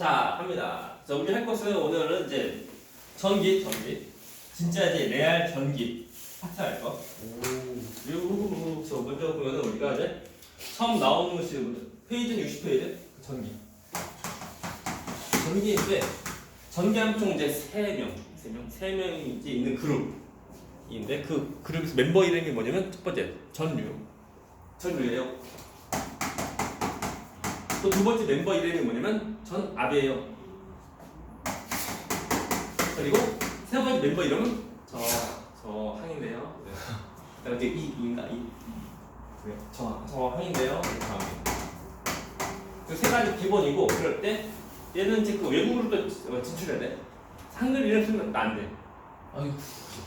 자, 합니다. 자, 우리 할 것은 오늘은 이제 전기, 전기. 진짜 이제 레알 전기 파트 할 거. 그리고 저 먼저 보면은 우리가 이제 처음 나오는 것이 페이지는 60페이지 전기. 전기인데 전기 한총 이제 세 명, 세 명, 세 명이 이제 있는 그룹인데 그 그룹에서 멤버 이름이 뭐냐면 첫 번째 전류, 전류예요. 또 두 번째 멤버 이름이 뭐냐면 전압이에요. 그리고 세 번째 멤버 이름은 저, 저 항인데요. 네. 그다음에 이제 이, 이인가 이. 네, 저, 저 항인데요. 그 그세 가지 기본이고 그럴 때 얘는 이제 그 외국으로 또 진출해야 돼. 한글 이름 쓰면 안 돼. 아유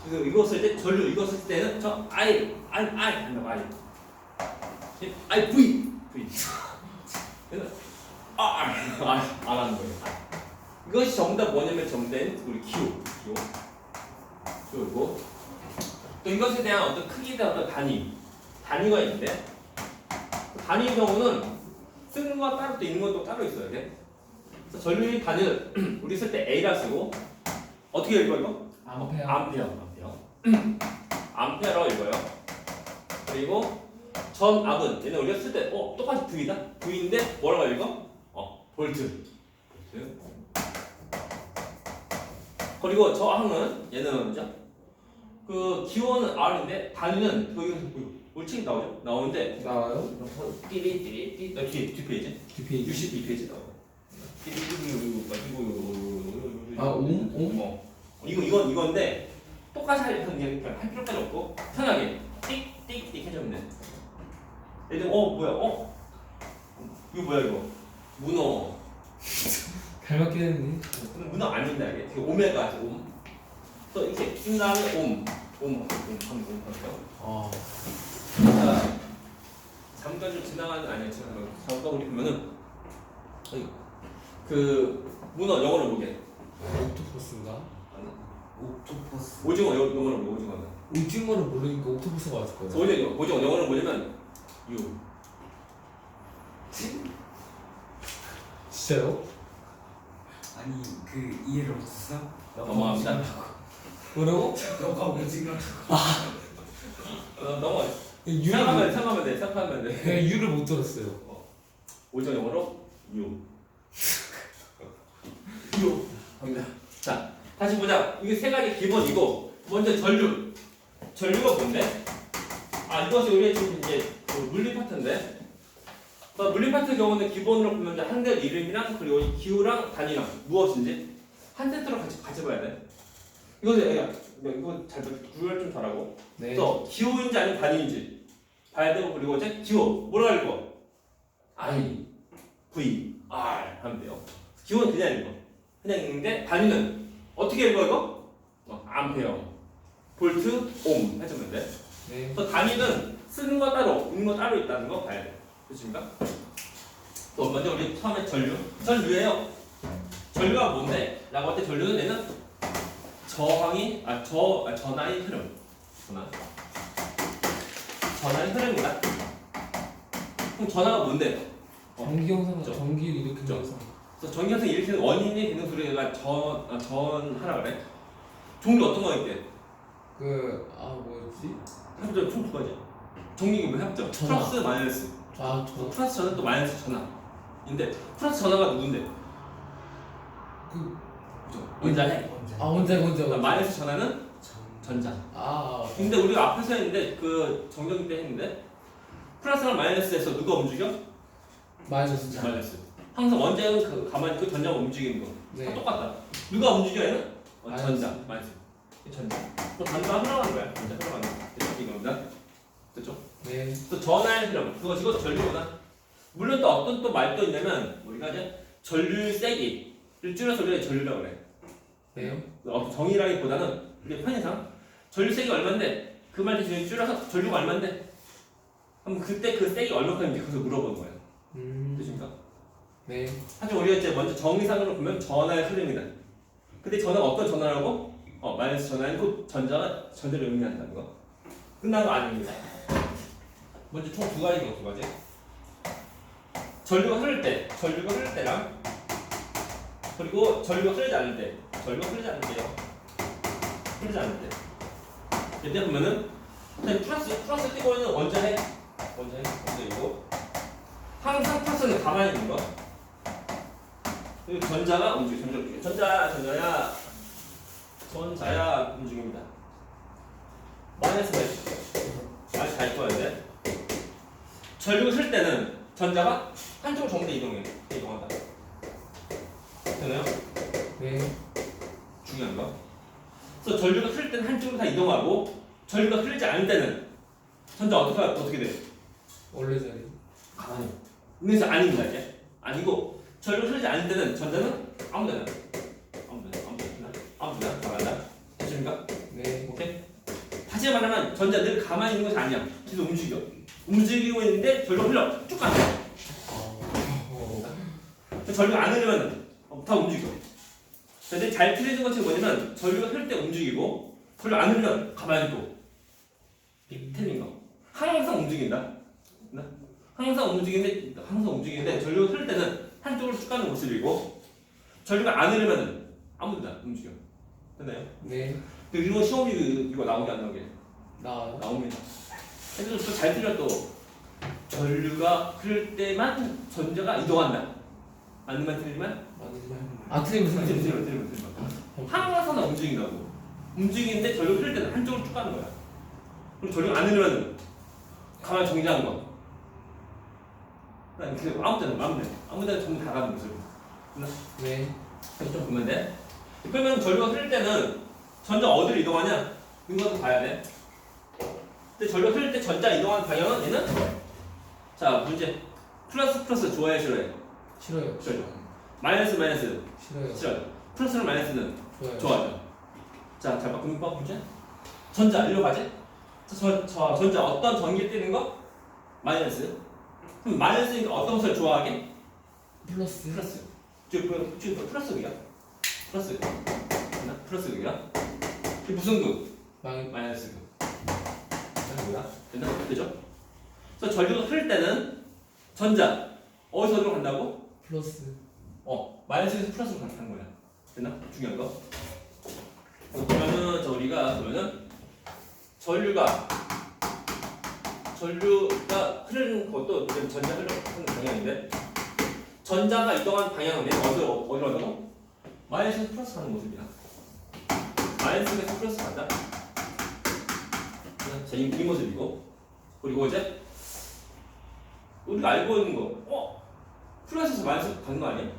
그래서 이거 쓸 때 전류 이거 쓸 때는 저 I I I 한다고 I I V V 아, 아, 아, 안 하는 거예요. 이것이 정답 뭐냐면 정답은 우리 기호 기호 그리고 또 이것에 대한 어떤 크기에 대한 어떤 단위 단위가 있는데 단위의 경우는 쓰는 거와 따로 또 있는 것도 따로 있어요. 이게. 그래서 전류의 단위는 우리 쓸 때 A라 쓰고 어떻게 읽어 이거? 암페어 암페어, 암페어. 암페어라고 읽어요. 그리고 전 압은 얘는 우리가 쓸 때 어, 똑같이 V다. V인데 뭐라고 읽어? 어, 볼트. 볼트. 그리고 저 항은 얘는 뭐죠? 그 기호는 R인데 단위는 그 여기 올책 나오죠? 나오는데 나와요? 띠리 띠리 띠 아, 뒤에 뒤 페이지 뒷페이지 62 페이지 나와요. 띠리 띠리 이거 아, 옴? 옴? 어. 이거 이건 이건데 똑같이 할, 할 필요까지 없고 편하게 띡띡띡 해주면 돼. 얘들 어 뭐야 어? 이거 뭐야 이거? 문어. 닮았긴 했네. 근데 문어 아닌다 이게. 되게 오메가 옴. 또 이렇게 쓴 다음에 옴. 옴, 옴, 옴, 옴, 할까요? 아. 자, 잠깐 좀 지나가는 아니야 지나가는 잠깐 우리 보면은 어이, 그 문어 영어로 보게? 옥토퍼스인가? 옥토퍼스. 오징어 영- 영어로 보게 오징어는 오징어를 모르니까 옥토퍼스가 맞을 거예요. 오징어 오징어 영어로 뭐냐면 유 진짜요? 아니 그 이해를 못했어? 넘어갑니다. 뭐라고? 너가 오징어 어, 넘어. 유를 생각하면 못, 생각하면 돼. 생각하면 돼. 그냥 유를 못 들었어요 오징어 영어로 유. 유. 갑니다. 자, 다시 보자. 이게 세 가지 기본이고 먼저 전류. 전류가 뭔데? 아 이것이 우리 지금 이제 그 물리 파트인데. 그 물리 파트 경우는 기본으로 보면 한대 이름이랑 그리고 이 기호랑 단위랑 무엇인지 한 세트로 같이 같이 봐야 돼. 이거는 야, 이거 잘 구별 좀 잘하고. 네 또 기호인지 아니면 단위인지 봐야 되고 그리고 이제 기호 뭐라 읽어? I, V, R 하면 돼요. 기호는 그냥 읽어. 그냥 읽는데 단위는 어떻게 읽어 이거? 어, 암페어, 볼트, 옴 해주면 돼. 네. 또 단위는 쓰는 거 따로, 읽는 거 따로 있다는 거 봐야 돼. 그렇습니까? 또 먼저 우리 처음에 전류. 전류예요. 전류가 뭔데? 라고 할 때 전류는 얘는 저항이 아 저 아, 전하의 흐름. 전하. 전하의 흐름이다. 그럼 전하가 뭔데? 어. 전기 영상 그죠. 전기를 일으키는 그죠. 영상 그래서 전기현상 일으키는 원인이 되는 소리가 전, 아, 전하라 그래. 종류 어떤 거 있대? 그 아 뭐였지? 해보자 총두 가지. 종류가 뭐 해보자. 전하. 플러스 마이너스. 아 저 플러스 전화 또 마이너스 전화. 인데 플러스 전화가 누군데? 그, 그죠? 원자핵. 아 혼자 혼자 그러니까 마이너스 전화는 전자. 아 근데 우리가 앞에서 했는데 그 정정기 때 했는데 플러스랑 마이너스에서 누가 움직여? 마이너스 자 마이너스. 항상 원자는 그 가만히 그 전자가 움직이는 거. 다 네 똑같다. 누가 움직여 얘는? 어, 마이너스. 전자. 마이너스. 이 전자. 또 전자 흘러가는 거야. 전자. 됐죠? 이겁니다. 됐죠? 네. 또 전하의 흐름. 그거 이것도 전류구나. 물론 또 어떤 또 말도 있냐면 우리가 이제 전류 세기를 줄여서 우리가 전류라고 그래. 네. 어, 정의라기보다는 우리 편의상 전류 세기 얼마인데 그말 대신 줄여서 전류가 얼마인데 그럼 그때 그 세기 얼마큼인지 그래서 물어보는 거예요. 음. 되십니까? 네. 하지만 우리가 이제 먼저 정의상으로 보면 전하의 흐름이다. 근데 전하가 어떤 전하라고? 어, 마이너스 전하이고 전자가 전자를 의미한다는 거. 끝난 거 아닙니다. 먼저 총 두 가지가 두 가지. 전류가 흐를 때, 전류가 흐를 때랑 그리고 전류가 흐르지 않을 때, 전류가 흐르지 않을 때요. 흐르지 않을 때. 이때 보면은 플러스 플러스 띄고 있는 원자핵, 원자핵, 원자이고 항상 플러스는 가만히 있는 거. 그리고 전자가 움직여, 전자. 전자, 전자야, 전자야 움직입니다. 마이너스 몇? 아주 잘 써야 돼. 전류가 흐를 때는 전자가 한쪽으로 전부 다 이동해. 이동한다. 되나요? 네. 중요한 거. 그래서 전류가 흐를 때는 한쪽으로 다 이동하고 전류가 흐르지 않을 때는 전자 어떻게 어떻게 돼? 원래 자리. 가만히. 그래서 아닙니다 이게. 아니고 전류가 흐르지 않을 때는 전자는 아무데나 아무데나 아무데나 아무데나 나간다. 됐습니까? 네. 오케이? 다시 말하면 전자 늘 가만히 있는 것이 아니야. 계속 움직여. 움직이고 있는데 전류가 흘러 쭉 가는 거야. 어. 전류가 안 흐르면 다 움직여. 근데 잘 틀어진 것이 뭐냐면 전류가 흐를 때 움직이고 전류 안 흐르면 가만히 또 틀린 거. 항상 움직인다. 나? 항상 움직이는데 항상 움직이는데 전류가 흐를 때는 한쪽으로 쭉 가는 모습이고 전류가 안 흐르면 아무데나 움직여. 됐나요? 네. 그리고 시험이 이거 나오게 안 나오게 나와요. 나옵니다. 그래서 또잘 틀려 또 전류가 흐를 때만 전자가 이동한다. 아니면 틀리면 아 틀리면 틀리면 틀리면. 틀리면 틀리면 항상 움직인다고. 움직이는데 전류 흐를 때는 한쪽으로 쭉 가는 거야. 그리고 전류 안 흐르면 가만히 정지하는 거. 아니 그 아무 때나 아무 데나 아무 데나 전부 다 가는 모습. 네. 좀 보면 돼. 그러면 전류가 흐를 때는 전자 어디로 이동하냐? 이것도 봐야 돼. 근데 전류가 흐를 때 전자 이동하는 방향은 얘는 자 문제 플러스 플러스 좋아해 싫어해? 싫어요. 싫어요. 마이너스 마이너스 싫어요. 싫어요. 플러스랑 마이너스는 좋아요. 자, 잘 바꾸는 법 문제. 전자 일로 가지? 저, 저, 저 전자 어떤 전기 뜨는 거? 마이너스. 그럼 마이너스니까 어떤 것을 좋아하게? 플러스. 플러스. 지금 지금 플러스 극이야. 플러스. 됐나? 플러스 극이야. 이게 무슨 극? 망. 마이너스 극. 자, 뭐야? 됐나? 되죠? 그래서 전류가 흐를 때는 전자 어디서 어디로 간다고? 플러스. 어, 마이너스에서 플러스로 가는 거야. 됐나? 중요한 거. 어, 그러면은 저 우리가 그러면은 전류가 전류가 흐르는 것도 지금 전자 흐르는 방향인데 전자가 이동하는 방향은 어디로 어디로 간다고? 마이너스에서 플러스 가는 모습이야. 마이너스에서 플러스 간다. 자, 이, 이 모습이고 그리고 이제 우리가 알고 있는 거, 어? 플러스에서 마이너스 가는 거 아니야?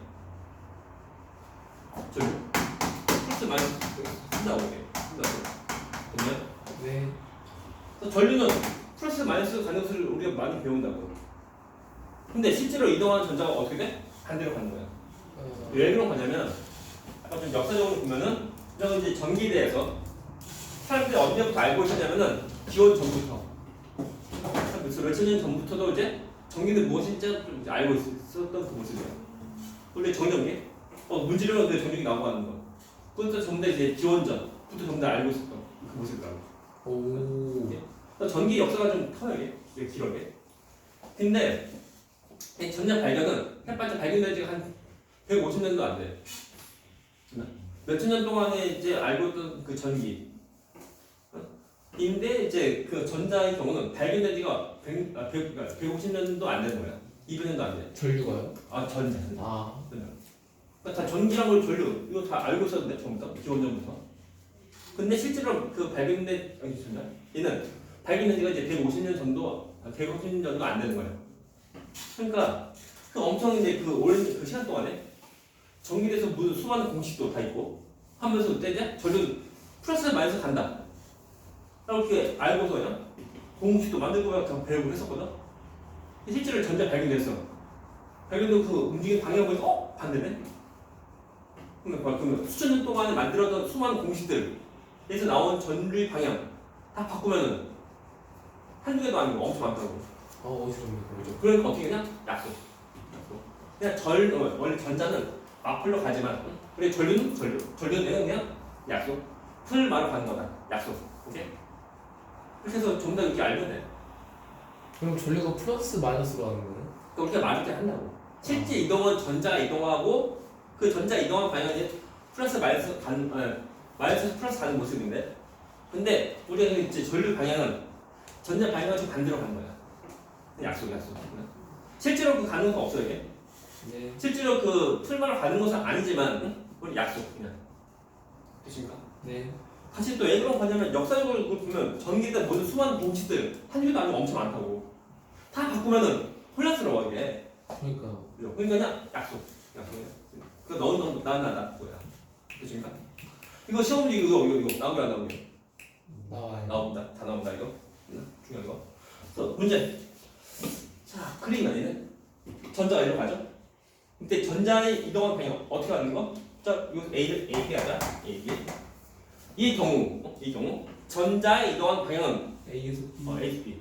전류. 플러스 마이너스 한다고 해. 한다고. 그러면 네. 그래서 전류는 플러스 마이너스 가는 것을 우리가 많이 배운다고. 근데 실제로 이동하는 전자가 어떻게 돼? 반대로 가는 거야. 어. 왜 그런 거냐면 아까 좀 역사적으로 보면은 이런 이제 전기에 대해서 사람들이 언제부터 알고 있었냐면은 기원 전부터 그래서 몇천 년 전부터도 이제 전기는 무엇인지 알고 있었던 그 모습이야. 원래 정전기 어 문지르면 그 전기가 나오고 하는 거. 그것도 전부 다 이제 기원전부터 전부 다 알고 있었던 그 모습이라고. 오. 그래서 전기 역사가 좀 커요 이게 길어 게 근데 이 전자 발견은 햇반자 발견된 지가 한 150년도 안 돼. 몇천 년 동안에 이제 알고 있던 그 전기. 어? 인데 이제 그 전자의 경우는 발견된 지가 100, 아, 100, 그러니까 150년도 안 되는 거야. 200년도 안 돼. 전류가요? 아 전자. 아. 그러니까 다 전기란 걸 전류 이거 다 알고 있었는데 처음부터 기원전부터. 근데 실제로 그 발견된 아니 전자 얘는 발견된 지가 이제 150년 정도 150년 정도 안 되는 거예요. 그러니까 그 엄청 이제 그 오랜 그 시간 동안에 전기에서 무슨 수많은 공식도 다 있고 하면서 그때 이제 전류 플러스 마이너스 간다. 이렇게 알고서 그냥 공식도 만들고 막 배우고 했었거든. 실제로 전자 발견됐어. 발견된 그 움직이는 방향 보니까 어 반대네. 그러면? 그러면 수천 년 동안에 만들었던 수많은 공식들 에서 나온 전류의 방향 다 바꾸면은 한두 개도 아니고 엄청 많다고. 어 어지럽네 그죠. 그러니까 어떻게 그냥 약속. 약속. 그냥 절 어, 원래 전자는 앞으로 가지만 그래 전류는 전류. 전류는 그냥 약속. 풀 말로 가는 거다. 약속. 오케이? 해서 좀 더 이렇게 알면 돼. 그럼 전류가 플러스 마이너스로 하는 거예요? 그러니까 우리가 말을 때 한다고. 실제 이동은 전자가 이동하고 그 전자 이동한 방향이 플러스 마이너스 가는 아, 마이너스 플러스 가는 모습인데 근데 우리가 이제 전류 방향은 전자 방향을 좀 반대로 가는 거야 약속 약속 실제로 그 가는 건 없어 이게 네. 실제로 그 풀만을 가는 것은 아니지만 응? 우리 약속 그냥 되십니까? 네. 사실 또 왜 그런 거냐면 역사적으로 보면 전기들 모든 수많은 동치들 한 개도 아니고 엄청 많다고. 다 바꾸면은 혼란스러워 이게. 그러니까요. 그러니까 그냥 약속. 약속이야. 그 너는 나는 나다 뭐야? 되십니까? 이거 시험 문제 이거 이거 이거. 나오게 안 나오게 나와요. 나옵니다. 다 나온다 이거. 응? 중요한 거. 그래서 문제. 자 그림 아니네? 전자가 이리로 가죠? 근데 전자의 이동한 방향 어떻게 하는 거? 자 이거 A를 A B 하자 A B 이 경우 어? 이 경우 전자의 이동한 방향은 A에서 B. 어, A B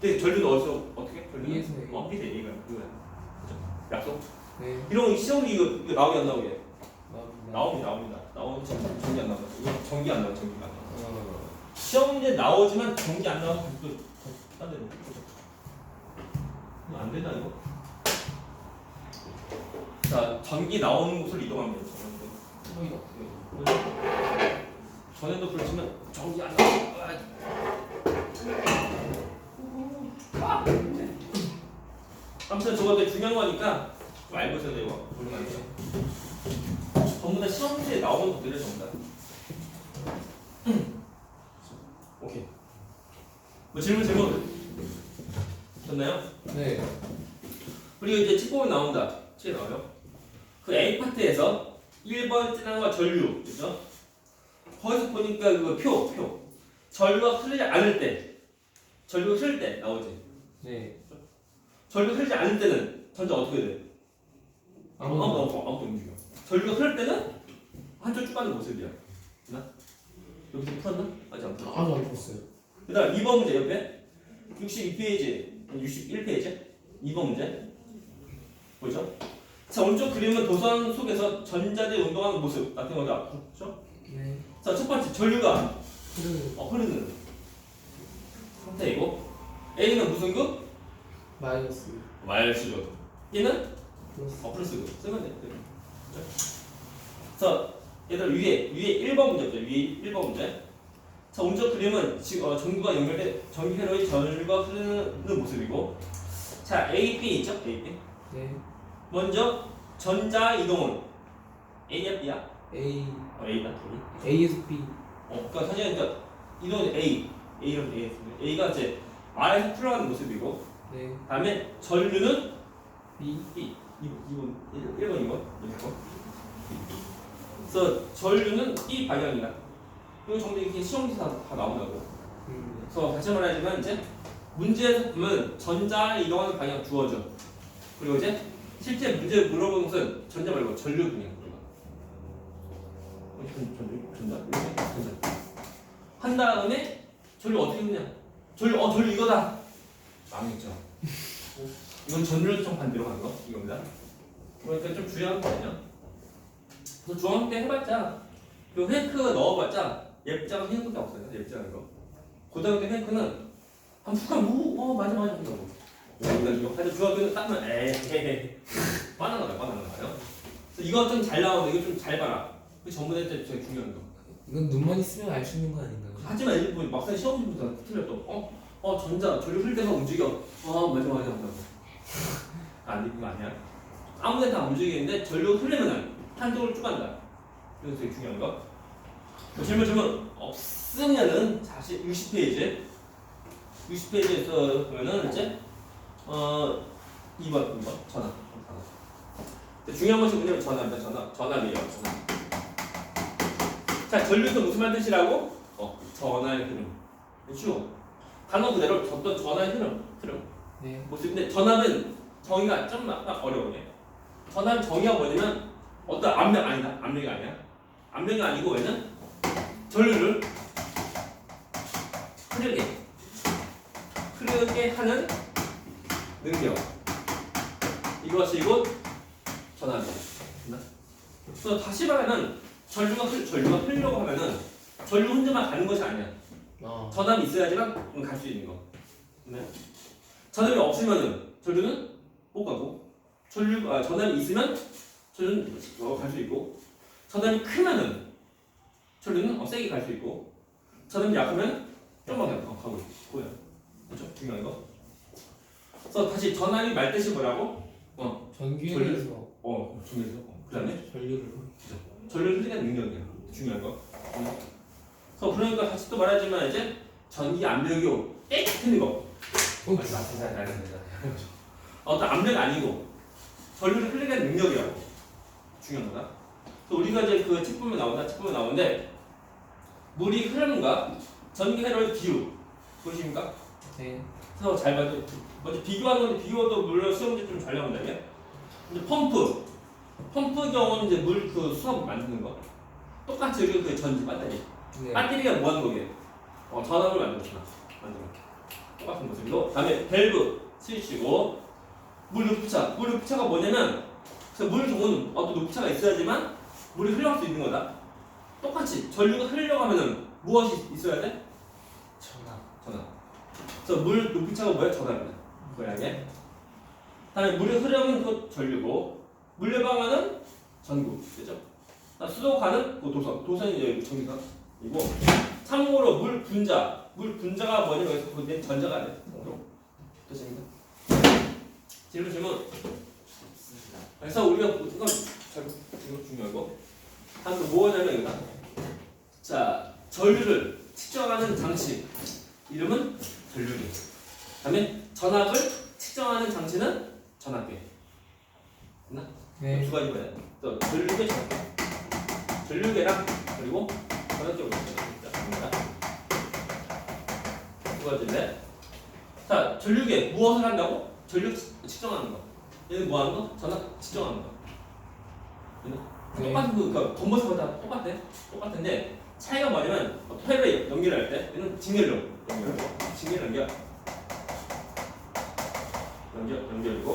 근데 전류는 어디서 어떻게 전류는 B에서 A. 어 B에서 A가 그거야 그죠? 약속 네. 이런 거 시험 이거 이거 나오게 안 나오게 나옵니다. 나옵니다 나옵니다 나오는 전기 전기 안 나온다 이거 전기 안 나와 전기가 어. 시험 문제 나오지만 전기 안 나오면 또딴 데로 이거 안 된다 이거 자 전기 나오는 곳으로 이동하면 돼요 저는 이거 이거. 전에도 그렇지만 전기 안 아! 아무튼 저거 되게 중요한 거니까 좀 알고 있어야 돼요 이거 모르면 안 전부 다 시험 문제에 나오는 것들을 전부 다 오케이. 뭐 질문 질문 됐나요? 네. 그리고 이제 책 보면 나온다. 책에 나와요. 그 A 파트에서 1번 진항과 전류, 그죠? 거기서 보니까 그거 표, 표. 전류가 흐르지 않을 때, 전류가 흐를 때 나오지. 네. 전류가 흐르지 않을 때는 전자 어떻게 돼? 아무도 아무도 아무도 아무도 움직여. 전류가 흐를 때는 한쪽 쭉 가는 모습이야. 나 여기서 풀었나? 아직 안 풀었어. 아무도 안 풀었어요. 그 다음 2번 문제 옆에 62페이지 61페이지 2번 문제 보이죠? 자 오른쪽 그림은 도선 속에서 전자들이 운동하는 모습 같은 거다 그렇죠? 네. 자 첫 번째 전류가. 흐르는 어, 흐르는. 상태이고 A는 무슨 급? 마이너스. 마이너스급 얘는? 플러스. 어 플러스급 쓰면 돼. 그죠? 자 얘들 위에 위에 1번 문제부터 위에 1번 문제. 자 오른쪽 그림은 지금 어, 전구가 연결돼 전기 회로의 전류가 흐르는 모습이고. 자 A, B 있죠? A, B? 네. 먼저 전자 이동은 A야 B야? A 어, A다 A A에서 B. 어 그러니까 사실 그러니까 이동은 A A로 A A가 이제 R에서 풀어가는 모습이고 네. 다음에 전류는 B. B 2번 1 번 2번 1번 그래서 전류는 B 방향이다 이거 정도 이렇게 시험지 다, 다 나온다고 음. 그래서 다시 말하지만 이제 문제에서 보면 전자 이동하는 방향 주어져. 그리고 이제 실제 문제 물어보는 것은 전자 말고 전류 분야 물어봐. 어, 전, 전류? 전자? 이렇게? 전자. 한 다음에 전류 어떻게 그냐? 전류 어 전류 이거다. 망했죠. 어, 이건 전류를 좀 반대로 가는 거 이겁니다. 그러니까 좀 주의하는 거 아니야? 그래서 중학교 때 해봤자 그 획크 넣어봤자 예쁘장은 획크가 없어요. 예쁘장은 거. 고등학교 때 탱크는 한 푹한 무, 어 맞아 맞아 한다고. 그래가지고 하여튼 중학교는 따면 에이 바나나가 바나나가요. 이거 좀 잘 나오는데 이거 좀 잘 봐라. 그 전부 다 되게 중요한 거. 이건 눈만 있으면 알 수 있는 거 아닌가요? 하지만 일부 막상 시험 문제가 틀렸어. 어, 어 전자 전류 흘 때만 움직여. 어 맞아 맞아 한다고. 안 되는 거 아니야? 아무데나 다 움직이는데 전류 흐르면은 한쪽으로 쭉 간다. 이거 되게 중요한 거. 뭐 질문 질문 없으면은 다시 60페이지 60페이지에서 보면은 이제 어 2번 2번 전화 근데 중요한 것이 뭐냐면 전화입니다 전화 전압이에요 전압 자 전류도 무슨 말 뜻이라고? 어 전화의 흐름. 쉬워 단어 그대로 어떤 전화의 흐름 흐름. 네. 모습인데 전압은 정의가 좀 약간 어려워요. 전압 정의가 뭐냐면 어떤 압력 아니다. 압력이 아니야. 압력이 아니고 왜는 전류를 흐르게 흐르게 하는 능력. 이것이 곧 전압이야 그래서 다시 말하면 전류가 흘 전류가 흐르려고 하면은 전류 혼자만 가는 것이 아니야 아. 전압이 있어야지만 갈 수 있는 거. 네. 전압이 없으면은 전류는 못 가고 전류 아 전압이 있으면 전류는 어, 갈수 있고 전압이 크면은 전류는 어, 세게 갈 수 있고 전압이 약하면 좀만 그냥 더 가고 있고요. 그렇죠? 중요한 거. 그래서 다시 전압이 말 뜻이 뭐라고? 전기에서 어, 중요해서. 어, 그다음에 전류를 전류를 흘리는 능력이야. 중요한 거. 음. 그래서 그러니까 다시 또 말하지만 이제 전기 압력이 깨끗한 거. 어, 아니, 맞습니다. 알겠습니다. 어떤 압력 아니고 전류를 흘리는 능력이라고 중요한 거다. 그래서 우리가 이제 그 책 보면 나온다. 책 보면 나오는데 물이 흐름과 전기 회로의 비율 보이십니까? 네. 그래서 잘 봐도 먼저 비교하는 건데 비교도 물론 수업 문제 좀잘 나온다 이게. 이제 펌프 펌프 경우는 이제 물 그 수압 만드는 거 똑같이 우리가 그 전지 배터리 네. 배터리가 뭐 하는 거게? 어, 전압을 만들었구나. 만들어. 똑같은 모습이고. 다음에 밸브 스위치고, 물 루프차. 물 루프차가 뭐냐면, 그래서 물 경우는 어떤 루프차가 있어야지만 물이 흘러갈 수 있는 거다. 똑같이 전류가 흘러가면은 무엇이 있어야 돼? 전화. 전압. 그래서 물 루프차가 뭐야? 전압이다. 고양이. 다음에 물이 흐르면 그 전류고, 물 내방하는 전구. 그죠? 수도가는 그 도선. 도선이 이제 전기선. 이고 참고로 물 분자 물 분자가 뭐냐면 여기서 그게 전자가 돼 참고로 됐습니까? 질문 질문 그래서 우리가 이건 잘 이거 중요한 거 다음 또 뭐냐면 이거다 자 전류를 측정하는 장치 이름은 전류기 다음에 전압을 측정하는 장치는 전압계 네. 두 가지 거예요 또 전류계 전압계 전류계랑 그리고 전압계로 있습니다 두 가지인데 자 전류계 무엇을 한다고? 전류 측- 측정하는 거 얘는 뭐 하는 거? 전압 측정하는 거 네. 똑같은 그 그러니까 겉모습보다 똑같아 똑같은데 차이가 뭐냐면 파일을 연결할 때 얘는 직렬로 연결하고 직렬 연결 연결 연결이고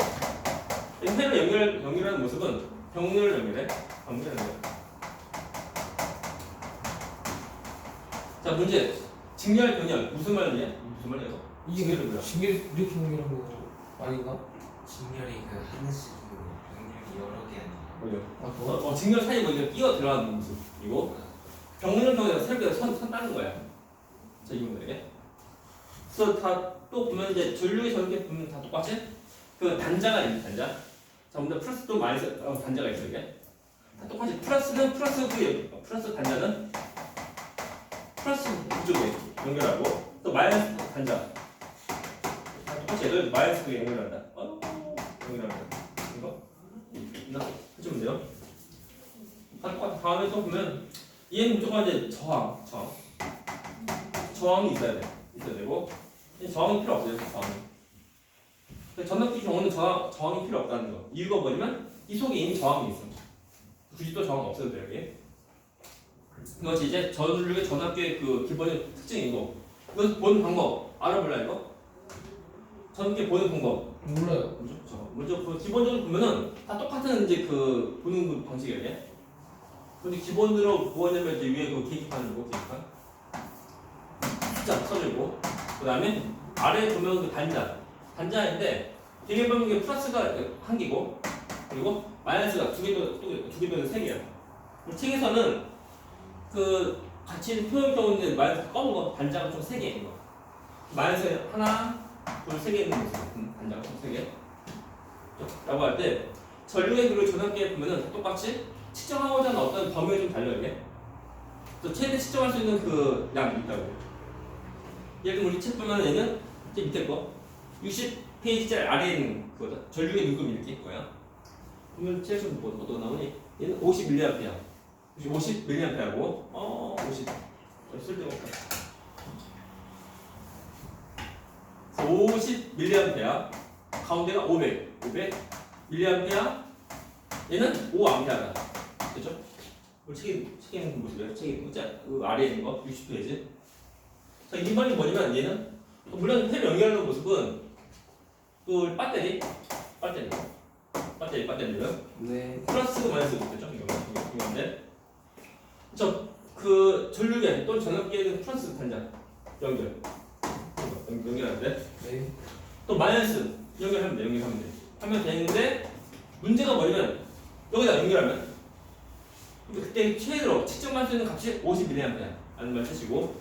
파일을 연결 연결하는 모습은 병렬 연결해 병렬 연결 자 문제 직렬 병렬 무슨 말이냐 무슨 말이야 이거? 이게 직렬이 뭐야? 신경 이렇게 연결한 거 아닌가? 직렬이 그 하나씩으로 병렬이 여러 개 아니에요? 아 어, 그거? 어, 직렬 사이에 뭐 이렇게 끼어 들어가는 모습이고 병렬 병렬 새롭게 선, 선 따는 거야 자 이분들에게 그래서 다 또 보면 이제 전류의 저렇게 보면 다 똑같이 그 단자가 있는 단자 자 먼저 플러스 또 마이너스 어, 단자가 있어 이게? 다 똑같이 플러스는 플러스 그 어, 플러스 단자는 플러스 이쪽에 연결하고 또 마이너스 단자. 다 똑같이 얘들 마이너스 그 연결한다. 어 연결한다. 이거? 이거 해주면 돼요. 다 다음에 또 보면 얘는 무조건 이제 저항 저항. 저항이 있어야 돼. 있어야 되고. 이 저항이 필요 없어요 근데 전압기 경우는 저항, 저항이 필요 없다는 거. 이유가 뭐냐면 이 속에 이미 저항이 있어 굳이 또 저항 없어도 돼요 여기 이것이 이제 전류의 전압계의 그 기본의 특징이고 이거 보는 방법 알아볼라 이거? 전압계 보는 방법. 몰라요. 먼저 저 먼저 그 기본적으로 보면은 다 똑같은 이제 그 보는 그 방식이에요. 근데 기본으로 뭐냐면 이제 위에 그 계기판이고 계기판. 숫자 써주고. 그 다음에 아래 보면 그 단자 단자인데 뒤에 보면 게 플러스가 한 개고 그리고 마이너스가 두 개도 두개 되는 세 개야. 책에서는 그 같이 표현 경우는 마이너스 검은 거 단자가 총 세 개인 거. 마이너스 하나 둘 세 개 있는 모습 음, 단자가 총 세 개. 라고 할 때 전류의 그리고 전압계에 보면은 다 똑같이 측정하고자 하는 어떤 범위가 좀 달라요 이게 또 최대 측정할 수 있는 그 양이 있다고 예를 들면 우리 책 보면 얘는 제 밑에 거 60페이지짜리 아래에 있는 그거다. 전류의 누금 이렇게 있고요 그러면 책에서 뭐 어떤 거 나오니? 얘는 50mAh 50mAh고? 어 50. 쓸데없다. 50mAh 가운데가 500, 500 밀리암페어. 얘는 5암페어다. 그죠? 우리 책에 책에 있는 그 모습이에요. 책에 있는 자, 그 아래에 있는 거? 60페이지. 자, 이 말이 뭐냐면 얘는 물론 폐를 연결하는 모습은 그 배터리, 배터리, 배터리, 배터리는 네. 플러스 마이너스 있겠죠? 이거? 이거 이건데. 저그 전류계 또는 전압계는 플러스 단자. 연결. 연결하는데? 네. 또 마이너스 연결하면 돼 연결하면 돼 하면 되는데 문제가 뭐냐면 여기다 연결하면 그때 최대로 측정할 수 있는 값이 50mA 라는 말 쓰시고.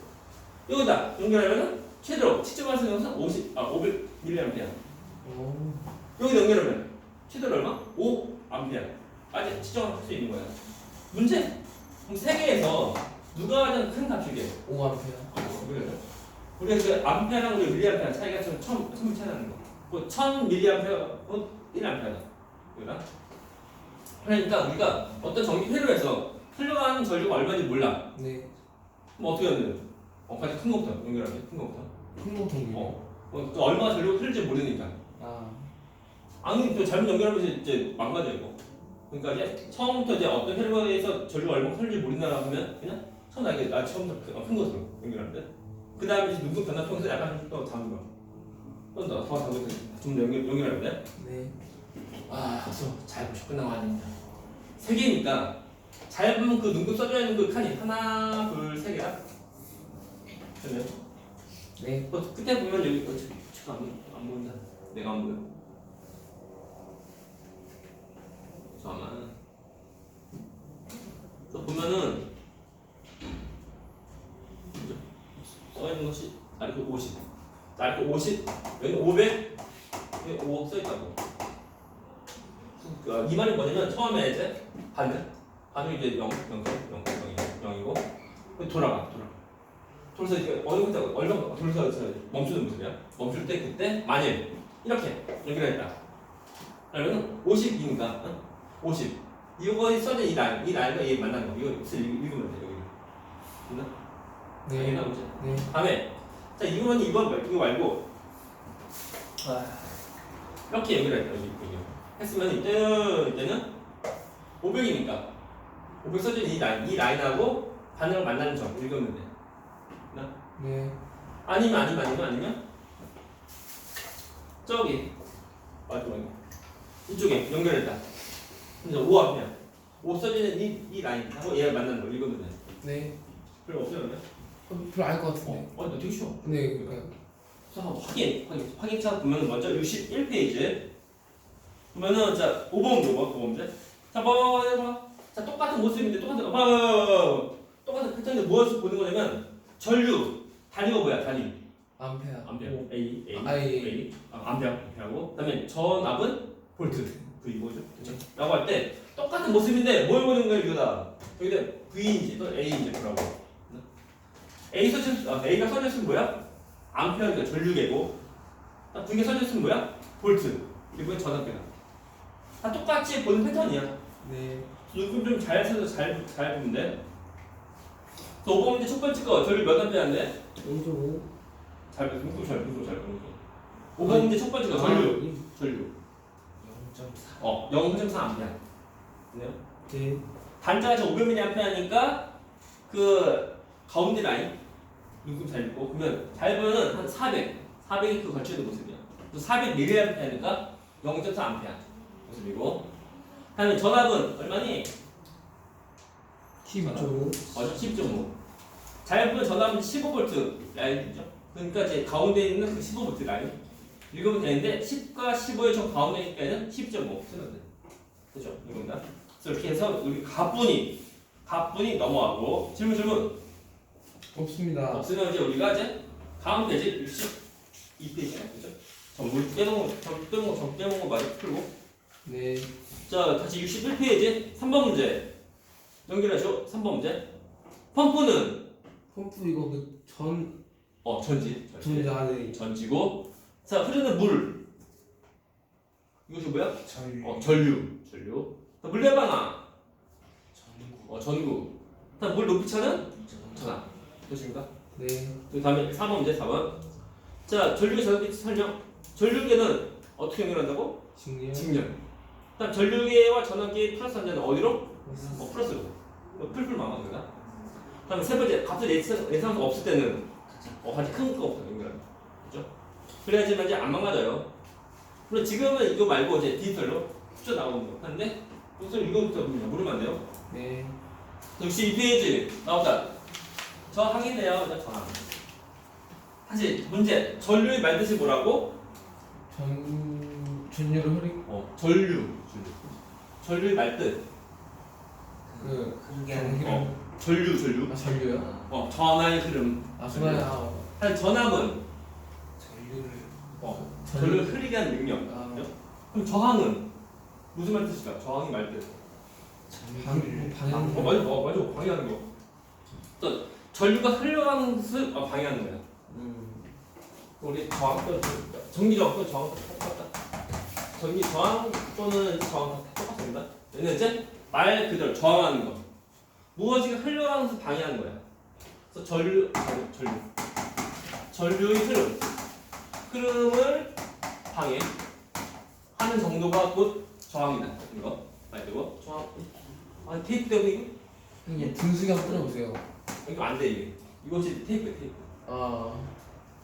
여기다 연결하면 최대로 측정할 수 있는 것은 50, 아 500mA 오. 여기다 연결하면 최대로 얼마? 5A까지 측정할 수 있는 거야 문제 그럼 세계에서 누가 가장 큰 값이게 5 암페어. 그래요. 우리가 그 암페어랑 우리 밀리암페어 차이가 좀 처음 처음 나는 거. 뭐, 1000 밀리암페어, 어, 1암페어다. 그러나? 그러니까 우리가 어떤 전기 회로에서 흘러가는 전류가 얼마인지 몰라. 네. 그럼 어떻게 하는 거야? 어, 가장 큰 거부터 연결하게, 큰 거부터. 큰모통기. 어, 어, 또 얼마나 전류가 흐를지 모르니까. 아. 아니, 또 잘못 연결하면 이제 망가져 이거. 그러니까 이제 처음부터 이제 어떤 회로에서 전류가 얼마나 흐를지 모른다라고 하면 그냥 처음 나게 나 처음부터 큰, 어, 큰 것으로 연결하는데. 그 다음에 이제 누구 변화평에서 약간 또 작은 거. 좀더 더 작은 거좀 연결 연결하는데. 네. 아, 벌써 잘 끝나고 아닙니다. 세 개니까 잘 보면 그 눈금 써져 있는 그 칸이 하나, 둘, 세 개야. 그러면 네. 어, 그때 보면 여기 어, 저, 저안 보여. 안 보인다. 내가 안 보여. 잠깐만. 또 보면은 써 있는 것이 아리코 50. 아리코 50. 여기 500. 여기 5억 써 있다고. 그, 이 말이 뭐냐면 처음에 이제 반은 반은 이제 0, 0, 0, 0, 0, 0이고 돌아가 돌아가. 돌아서 이제 어느 때 얼마 돌아서 저 멈추는 모습이야. 멈출 때 그때 만일 이렇게 연결했다. 그러면 50이니까 응? 50. 이거 써진 이 라인 이 라인과 얘 만나는 거 이거 읽- 읽으면 돼 여기. 됐나? 네. 나 보지. 네. 다음에 자 이거는 이번 말- 이거 말고 아, 이렇게 연결했다 여기 여기 했으면 이때는 이때는 500이니까 500 써진 이 라인 이 라인하고 반응을 만나는 점 읽으면 돼. 네. 아니면 아니면 아니면 아니면 저기 마지막에 이쪽에 연결했다. 이제 5 앞이야. 5 써지는 이, 이 라인 하고 얘가 만나는 거 읽으면 돼. 네. 별로 없어요? 어, 별로 알것 같은데. 어, 어, 너 되게 쉬워. 네. 그러니까. 자, 확인, 확인. 확인차 보면 먼저 61페이지. 보면은, 자, 5번 문제, 5번 문제. 자, 봐, 봐, 봐. 자, 똑같은 모습인데, 똑같은, 봐. 똑같은 패턴인데 무엇을 보는 거냐면, 전류. 단위가 뭐야, 단위? 암페어. 암페어. 오. A, A, 아, A. A. 아, 암페어, 암페어하고. 그 다음에 전압은 볼트. V 뭐죠? 그쵸? 라고 할 때, 똑같은 모습인데, 뭘 보는 거야, 이거다. 여기다 V인지, 또 A인지 보라고. A 써졌, 아, A가 써졌으면 뭐야? 암페어니까 전류계고, 아, V가 써졌으면 뭐야? 볼트. 이번엔 전압계다. 다 똑같이 보는 패턴이야. 네. 이건 좀잘 써서 잘, 잘 보면 돼. 또 5번 문제 첫 번째 거, 전류 몇 암페어인데? 1.5. 잘 봐, 공부 잘, 공부 잘, 공부. 5번 문제 첫 번째 거, 전류. 전류. 0.4 어, 0.4 암페어. 네요? 네. 단자가 저 500mA니까 그 가운데 라인 눈금 잘 읽고 그러면 잘 보면 한 400, 400이 그 걸쳐 있는 모습이야. 또 400mA니까 0.4A 모습이고. 다음에 전압은 얼마니? 12.5. 맞아, 10.5. 잘 보면 전압은 15V 라인이죠. 그러니까 이제 가운데 있는 그 15V 라인 읽으면 되는데 10과 15의 저 가운데 있는 10.5 쓰면 돼. 그죠? 이겁니다. 그래서 이렇게 해서 우리 가뿐히 가뿐히 넘어가고 질문 질문 없습니다. 없으면 이제 우리가 이제 다음 페이지 62페이지네 그죠? 전부 빼놓은 전 빼놓은 전 빼놓은 거 많이 풀고 네. 자 다시 61페이지 3번 문제 연결하시오 3번 문제 펌프는 펌프 이거 그전 어 전지. 전지. 안에 전지고. 자 흐르는 물. 이것이 뭐야? 전류. 어 전류. 전류. 자, 물레방아 전구. 어 전구. 다물 높이 차는? 전압 그렇습니까? 네. 그 다음에 4번 문제 4번. 자 전류계 전압계 설명. 전류계는 어떻게 연결한다고? 직렬. 직렬. 다음 전류계와 전압계 플러스 한자는 어디로? 어 플러스로. 어, 풀풀 망합니다 다음에 세 번째 값을 예상, 예상할 수 없을 때는 어 가장 큰 거부터 연결합니다 그죠? 그래야지만 이제 안 망가져요 물론 지금은 이거 말고 이제 디지털로 숫자 나오는 거 하는데 우선 이거부터 모르면 안 돼요 네. 62페이지 나온다. 저 확인해요. 저 전화. 다시 문제. 전류의 말 뜻이 뭐라고? 전 전류를 흐리 어, 전류. 전류. 전류의 말 뜻 그 흐르게 하는 게 전기를 전류 전류 아 전류요? 아, 어 전하의 흐름. 아 전화야. 한 전압은? 전류를. 어 전류. 전류를 흐리게 하는 능력. 아. 그럼 저항은? 무슨 말 뜻일까? 저항이 말뜻. 전류를. 방 방향. 어 맞아 어, 맞아. 방해하는 거 또, 전류가 흘러가는 것을 어, 방해하는 거야. 음. 우리 저항 또 전기 저항 또 저항 또 똑같다. 전기 저항 또는 저항 다 똑같습니다. 얘는 이제 말 그대로 저항하는 거 무엇이 흘러가는 것을 방해하는 거야? 그래서 전류 전류 전류. 전류의 흐름. 흐름을 방해하는 정도가 곧 저항이다. 이거 말고 저항 아 테이프 때문에 이거? 이게 분수기 한번 끊어보세요. 이거 안 돼 이게. 이것이 테이프야 테이프. 아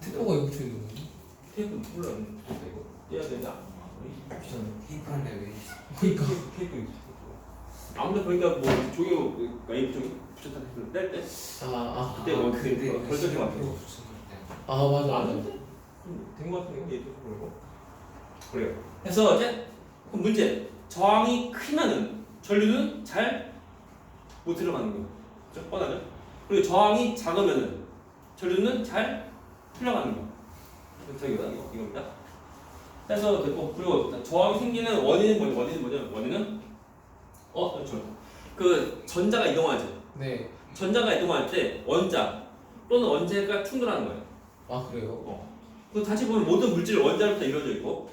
특허가 이거 붙여 있는 거예요? 테이프 몰라 이거. 떼야 되냐 귀찮아. 테이프 한데 왜? 그러니까. 테이프 테이프 아무도 보니까 뭐 종이 뭐 웨이브 종이 붙였다 테이프를 뗄때? 아 아. 그때 뭐 그때 그때 걸쳐진 것 같아 붙였는데 아 맞아 맞아. 아는데 된것 같은 거 얘기 좀 그러고. 그래요. 그래서 이제 그럼 문제. 저항이 크면은 전류는 잘 못 들어가는 거 그죠? 뻔하죠? 그리고 저항이 작으면은 전류는 잘 흘러가는 거 이거 이겁니다. 그래서 됐고 그리고 저항이 생기는 원인은 뭐냐? 원인은 뭐냐 원인은 어 저그 전자가 이동하지 네. 전자가 이동할 때 원자 또는 원자가 충돌하는 거예요 아 그래요? 그 다시 보면 모든 물질은 원자로부터 이루어져 있고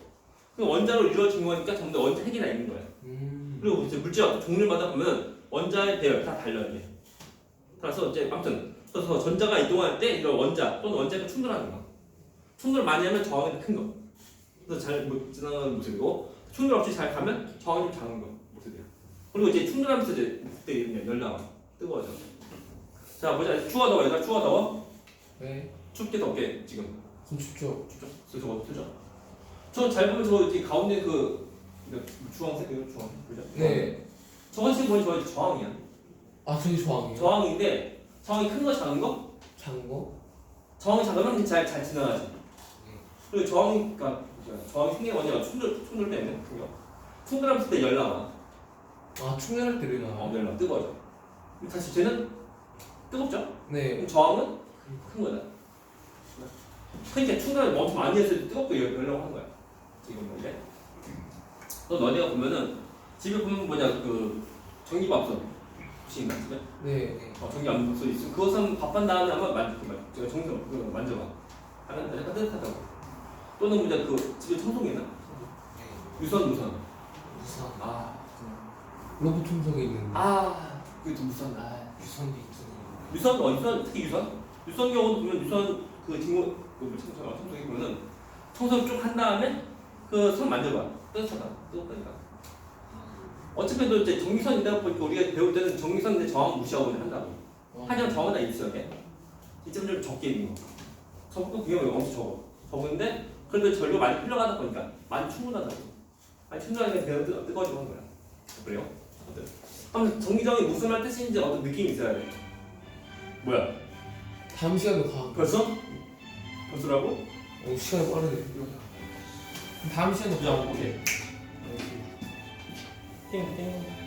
그 원자로 이루어진 거니까 전부 다 원자 핵이 다 있는 거예요. 음. 그리고 이제 물질 종류마다 보면 원자의 배열 다 달라요. 이게. 그래서 이제 아무튼 그래서 전자가 이동할 때 이런 원자 또는 원자가 충돌하는 거. 충돌 많이 하면 저항이 더큰 거. 그래서 잘못 지나가는 모습이고 충돌 없이 잘 가면 저항이 좀 작은 거 모습이야. 그리고 이제 충돌하면서 이제 그때 이제 열 나와 뜨거워져. 자 보자 추워 더워 얘들아 추워 더워 네. 춥게 덥게 지금 좀 춥죠. 춥죠? 그래서 저거 뜨죠? 저잘 보면 저 이제 가운데 그 이거 주황색 이거 주황색 그죠? 네. 저거 지금 보니 저거 저항이야. 아 저기 저항이요? 저항인데 저항이 큰 거 작은 거? 작은 거? 저항이 작으면 잘잘 지나가지. 그리고 저항이 그러니까 저항이 생기는 원인가 충돌 충돌 때문에 큰 거. 충돌하면서 때 열 나와. 아 충전할 때 되나? 어 열나 뜨거워져. 다시 쟤는 뜨겁죠? 네. 그럼 저항은 큰 거다. 그러니까 충돌을 엄청 많이 했을 때 뜨겁고 열- 열려고 하는 거야. 지금 이제. 또 너네가 보면은 집에 보면 뭐냐 그 전기밥솥 혹시인가 집에? 네. 어, 전기 안 붙어 있으면 그것은 밥한 다음에 한번 만져 봐. 제가 정성 그 만져봐. 하면 약간 따뜻하다고. 또는 뭐냐 그 집에 청소기나 유선 무선. 우선 아 로봇 청소기 있는. 아 그게 무선. 아 유선도 있잖아요 유선 어 유선 특히 유선 유선 경우도 보면 유선 그 뒷모 그 청소 어, 청소기 보면은 청소 쭉한 다음에 그손 만져봐. 따뜻하다. 뜨겁다니까. 어차피 또 이제 전기선이다 보니까 우리가 배울 때는 전기선인데 저항 무시하고 그냥 한다고. 어. 하지만 저항은 다 있어요. 이게. 이점 좀 적게 있는 거. 적고 비용이 엄청 적어. 적은데 그런데 전류가 많이 흘러가다 보니까 많이 충분하다고. 많이 충분하니까 배가 뜨, 뜨거워지고 하는 거야. 그래요? 어때? 그럼 전기정이 무슨 말 뜻인지 어떤 느낌이 있어야 돼. 뭐야? 다음 시간도 가. 벌써? 벌써라고? 어 시간이 빠르네. 다음 시간도? 가. 오케이. 띵띵.